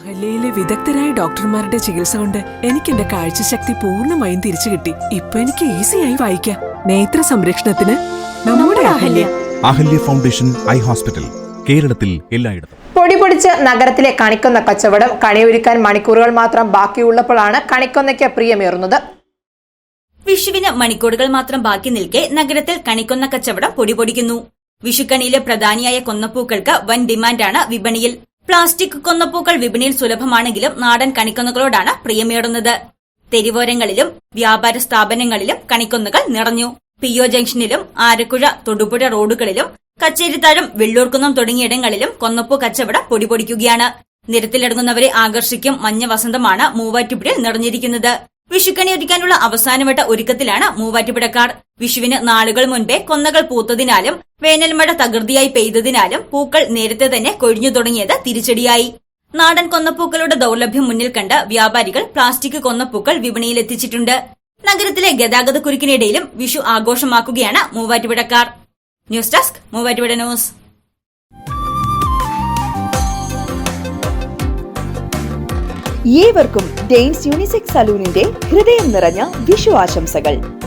അഹല്യയിലെ വിദഗ്ധരായ ഡോക്ടർമാരുടെ ചികിത്സ കൊണ്ട് എനിക്ക് എന്റെ കാഴ്ചശക്തി പൂർണമായും തിരിച്ചു കിട്ടി. ഇപ്പൊ എനിക്ക് ഈസിയായി വായിക്കാം. നേത്ര സംരക്ഷണത്തിന് നമ്മുടെ Ahalya. Ahalya. Foundation eye hospital കേരളത്തിൽ എല്ലായിടത്തും. പൊടി പൊടിച്ച് നഗരത്തിലെ കണിക്കൊന്ന കച്ചവടം കണിയൊരുക്കാൻ മണിക്കൂറുകൾ മാത്രം ബാക്കിയുള്ളപ്പോഴാണ് കണിക്കൊന്നയ്ക്ക് പ്രിയമേറുന്നത്. വിഷുവിന് മണിക്കൂറുകൾ മാത്രം ബാക്കി നിൽക്കെ നഗരത്തിൽ കണിക്കൊന്ന കച്ചവടം പൊടിപൊടിക്കുന്നു വിഷുക്കണിയിലെ പ്രധാനിയായ കൊന്നപ്പൂക്കൾക്ക് വൻ ഡിമാൻഡാണ് വിപണിയിൽ. പ്ലാസ്റ്റിക് കൊന്നപ്പൂക്കൾ വിപണിയിൽ സുലഭമാണെങ്കിലും നാടൻ കണിക്കൊന്നുകളോടാണ് പ്രിയമേറുന്നത്. തെരുവോരങ്ങളിലും വ്യാപാര സ്ഥാപനങ്ങളിലും കണിക്കൊന്നകൾ നിറഞ്ഞു. പി ഒ ജംഗ്ഷനിലും ആരക്കുഴ തൊടുപുഴ റോഡുകളിലും കച്ചേരിത്താഴം വെള്ളൂർക്കുന്നം തുടങ്ങിയിടങ്ങളിലും കൊന്നപ്പൂ കച്ചവടം പൊടിപൊടിക്കുകയാണ്. നിരത്തിലിറങ്ങുന്നവരെ ആകർഷിക്കും മഞ്ഞ വസന്തമാണ് മൂവാറ്റുപുഴയിൽ നിറഞ്ഞിരിക്കുന്നത്. വിഷുക്കണി ഒരുക്കാനുള്ള അവസാനവട്ട ഒരുക്കത്തിലാണ് മൂവാറ്റുപുഴക്കാർ വിഷുവിന് നാളുകൾ മുൻപേ കൊന്നകൾ പൂത്തതിനാലും വേനൽമഴ തകൃതിയായി പെയ്തതിനാലും പൂക്കൾ നേരത്തെ തന്നെ കൊഴിഞ്ഞു തുടങ്ങിയത് തിരിച്ചടിയായി. നാടൻ കൊന്നപ്പൂക്കളുടെ ദൌർലഭ്യം മുന്നിൽ കണ്ട് വ്യാപാരികൾ പ്ലാസ്റ്റിക് കൊന്നപ്പൂക്കൾ വിപണിയിലെത്തിച്ചിട്ടുണ്ട്. നഗരത്തിലെ ഗതാഗത കുരുക്കിനിടയിലും വിഷു ആഘോഷമാക്കുകയാണ് മൂവാറ്റുപുഴക്കാർ. News desk Muvattupuzha news. ഏവർക്കും ഡെയിൻസ് യൂണിസെക്സ് സലൂണിന്റെ ഹൃദയം നിറഞ്ഞ വിഷു ആശംസകൾ.